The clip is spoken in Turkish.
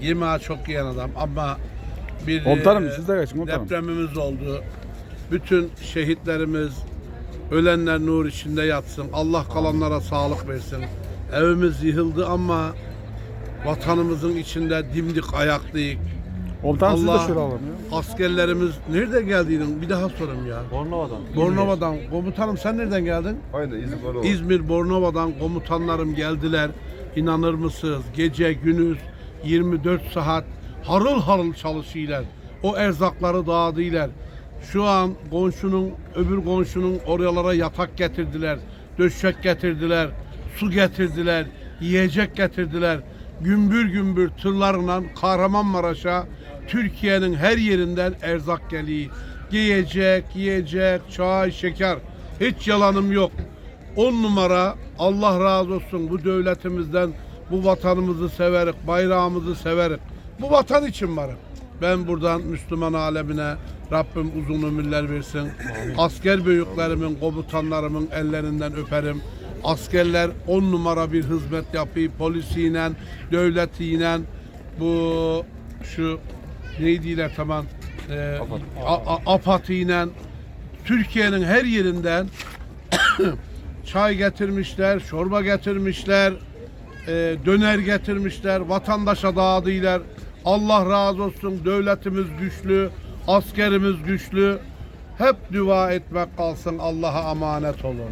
Yemeği çok yiyen adam ama bir Komutanım, e, siz de geçin komutanım. depremimiz oldu. Bütün şehitlerimiz ölenler nur içinde yatsın. Allah kalanlara sağlık versin. Evimiz yıkıldı ama vatanımızın içinde dimdik ayaklıyık. Komutanım siz de şöyle alalım ya. Askerlerimiz nerede geldiğini bir daha sorayım ya. Bornova'dan. Bornova'dan. Komutanım sen nereden geldin? Aynen İzmir Bornova. İzmir Bornova'dan komutanlarım geldiler. İnanır mısınız? Gece gündüz 24 saat harıl harıl çalışıyorlar. O erzakları dağıtıyorlar. Şu an komşunun, öbür komşunun oralara yatak getirdiler. Döşek getirdiler. Su getirdiler. Yiyecek getirdiler. Gümbür gümbür tırlarla Kahramanmaraş'a Türkiye'nin her yerinden erzak geliyor. Giyecek, yiyecek, çay, şeker. Hiç yalanım yok. On numara Allah razı olsun bu devletimizden bu vatanımızı severik, bayrağımızı severik. Bu vatan için varım. Ben buradan Müslüman alemine Rabbim uzun ömürler versin. Asker büyüklerimin, komutanlarımın ellerinden öperim. Askerler on numara bir hizmet yapıyor. Polisiyle, devletiyle bu şu neydiler tamam e, apatıyla Türkiye'nin her yerinden çay getirmişler, çorba getirmişler, e, döner getirmişler, vatandaşa dağıtıyorlar. Allah razı olsun, devletimiz güçlü, askerimiz güçlü. Hep dua etmek kalsın, Allah'a emanet olun.